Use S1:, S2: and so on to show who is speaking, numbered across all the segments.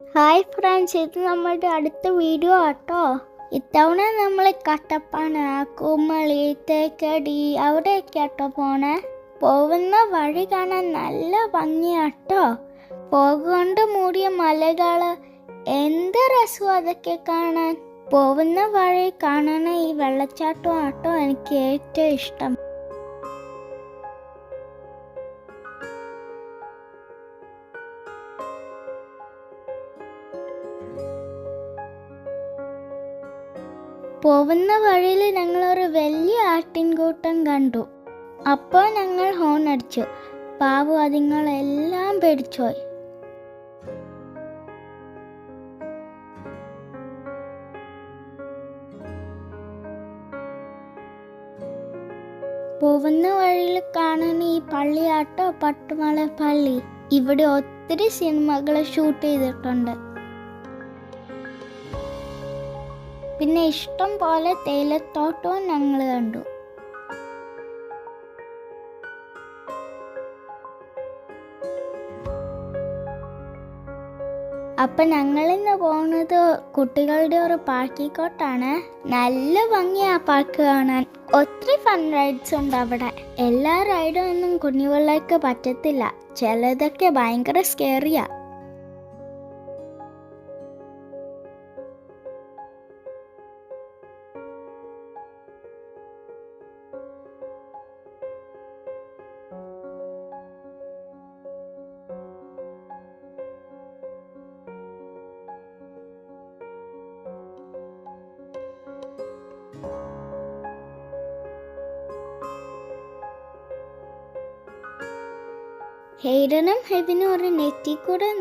S1: Hi friends ഇത് നമ്മളുടെ അടുത്ത വീഡിയോ ആട്ടോ. ഇത്തവണ നമ്മൾ കട്ടപ്പന കുമളി തേക്കടി അവിടെയൊക്കെ ആട്ടോ പോണേ. പോകുന്ന വഴി കാണാൻ നല്ല ഭംഗിയാട്ടോ. പോകൊണ്ട് മൂടിയ മലകൾ എന്ത് രസവും അതൊക്കെ കാണാൻ. പോകുന്ന വഴി കാണണ ഈ വെള്ളച്ചാട്ടം ആട്ടോ എനിക്ക് ഏറ്റവും ഇഷ്ടം. പോകുന്ന വഴിയിൽ ഞങ്ങളൊരു വലിയ ആട്ടിൻകൂട്ടം കണ്ടു. അപ്പോൾ ഞങ്ങൾ ഹോൺ അടിച്ചു. പാവു അതിങ്ങളെല്ലാം പേടിച്ചുപോയി. പോകുന്ന വഴിയിൽ കാണുന്ന ഈ പള്ളിയാട്ടോ പട്ടുമല പള്ളി ഇവിടെ ഒത്തിരി സിനിമകൾ ഷൂട്ട് ചെയ്തിട്ടുണ്ട്. പിന്നെ ഇഷ്ടം പോലെ തേയിലത്തോട്ടവും ഞങ്ങൾ കണ്ടു. അപ്പൊ ഞങ്ങൾ ഇന്ന് പോകുന്നത് കുട്ടികളുടെ ഒരു പാർക്കിക്കോട്ടാണ്. നല്ല ഭംഗിയാ പാർക്ക് കാണാൻ. ഒത്തിരി ഫൺ റൈഡ്സ് ഉണ്ട് അവിടെ. എല്ലാ റൈഡും ഒന്നും കുഞ്ഞുപിള്ളേർക്ക് പറ്റത്തില്ല. ചിലതൊക്കെ ഭയങ്കര സ്കേറിയാ ഹെയ്ഡനും ഹെവിനും ഒരു നെറ്റി കൂടെ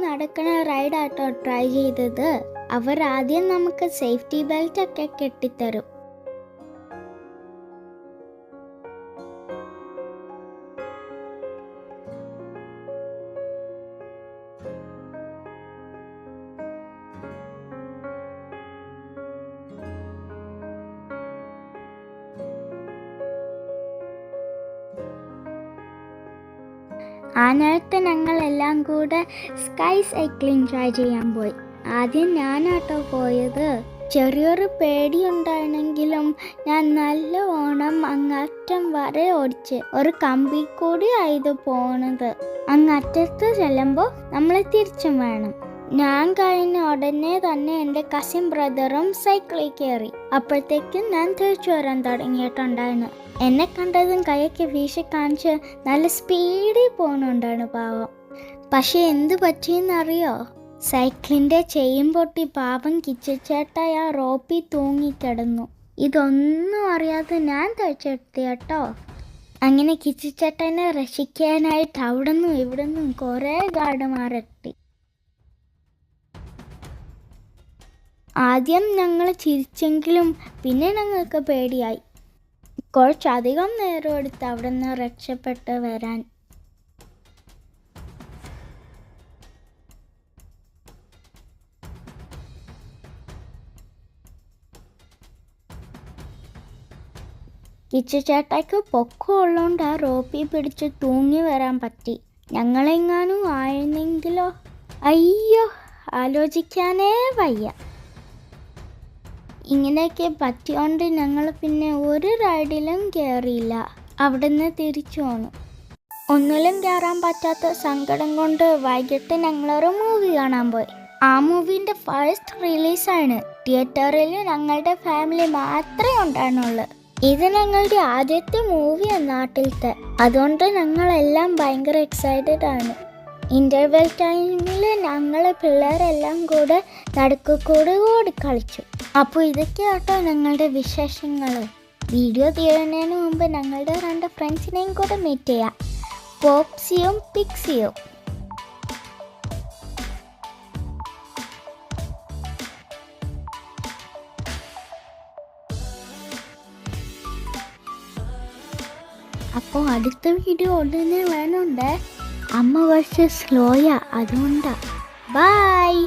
S1: റൈഡ് ആട്ടോ ട്രൈ ചെയ്തത്. അവർ ആദ്യം നമുക്ക് സേഫ്റ്റി ബെൽറ്റ് ഒക്കെ കെട്ടിത്തരും. ആ നേരത്ത് ഞങ്ങളെല്ലാം കൂടെ സ്കൈ സൈക്ലിംഗ് ട്രൈ ചെയ്യാൻ പോയി. ആദ്യം ഞാനാട്ടോ പോയത്. ചെറിയൊരു പേടി പേടിയുണ്ടായിരുന്നെങ്കിലും ഞാൻ നല്ല ഓണം അങ്ങറ്റം വരെ ഓടിച്ച് ഒരു കമ്പി കൂടി ആയത് പോണത്. അങ്ങറ്റത്ത് ചെല്ലുമ്പോൾ നമ്മളെ തിരിച്ചും വേണം. ഞാൻ കഴിഞ്ഞ ഉടനെ തന്നെ എന്റെ കസിൻ ബ്രദറും സൈക്കിളിൽ കയറി. അപ്പോഴത്തേക്കും ഞാൻ തിരിച്ചു വരാൻ തുടങ്ങിയിട്ടുണ്ടായിരുന്നു. എന്നെ കണ്ടതും കൈയൊക്കെ വീശി കാണിച്ച് നല്ല സ്പീഡിൽ പോകുന്നുണ്ടാണ് പാവം. പക്ഷെ എന്ത് പറ്റിയെന്നറിയോ? സൈക്കിളിന്റെ ചെയിൻ പൊട്ടി പാവം കിച്ചച്ചേട്ടായി ആ റോപ്പിൽ തൂങ്ങിക്കിടന്നു ഇതൊന്നും അറിയാതെ ഞാൻ തയ്ച്ചെടുത്തി കേട്ടോ. അങ്ങനെ കിച്ചിച്ചേട്ടനെ രക്ഷിക്കാനായിട്ട് അവിടെ നിന്നും ഇവിടെ നിന്നും കുറേ ഗാർഡുമാരെത്തി ആദ്യം ഞങ്ങൾ ചിരിച്ചെങ്കിലും പിന്നെ ഞങ്ങൾക്ക് പേടിയായി. കുറച്ചധികം നേരം എടുത്ത് അവിടെ നിന്ന് രക്ഷപ്പെട്ട് വരാൻ. കിച്ചു ചേട്ടായിക്ക് പൊക്കം ഉള്ളതുകൊണ്ട് ആ റോപ്പി പിടിച്ച് തൂങ്ങി വരാൻ പറ്റി. ഞങ്ങളെങ്ങാനും ആയിരുന്നെങ്കിലോ? അയ്യോ ആലോചിക്കാനേ വയ്യ. ഇങ്ങനെയൊക്കെ പറ്റിയോണ്ട് ഞങ്ങൾ പിന്നെ ഒരു റൈഡിലും കയറിയില്ല അവിടുന്ന് തിരിച്ചു പോന്നു ഒന്നിലും കയറാൻ പറ്റാത്ത സങ്കടം കൊണ്ട് വൈകിട്ട് ഞങ്ങളൊരു മൂവി കാണാൻ പോയി. ആ മൂവിന്റെ ഫസ്റ്റ് റിലീസാണ് തിയേറ്ററിൽ ഞങ്ങളുടെ ഫാമിലി മാത്രമേ ഉണ്ടായിരുന്നുള്ളൂ. ഇത് ഞങ്ങളുടെ ആദ്യത്തെ മൂവിയാണ് നാട്ടിലത്തെ. അതുകൊണ്ട് ഞങ്ങളെല്ലാം ഭയങ്കര എക്സൈറ്റഡ് ആണ്. ഇന്റർവെൽ ടൈമിൽ ഞങ്ങൾ പിള്ളേരെല്ലാം കൂടെ നടുക്കൂടെ കൂടി കളിച്ചു. അപ്പോൾ ഇതൊക്കെയാട്ടോ ഞങ്ങളുടെ വിശേഷങ്ങൾ. വീഡിയോ തീരുന്നതിന് മുമ്പ് ഞങ്ങളുടെ രണ്ട് ഫ്രണ്ട്സിനെയും കൂടെ മീറ്റ് ചെയ്യാം. പോപ്സിയും പിക്സിയും. അപ്പോൾ അടുത്ത വീഡിയോ ഉടനെ വേണമുണ്ട് അമ്മ കുറച്ച് സ്ലോയാ അതുകൊണ്ടാ. ബൈ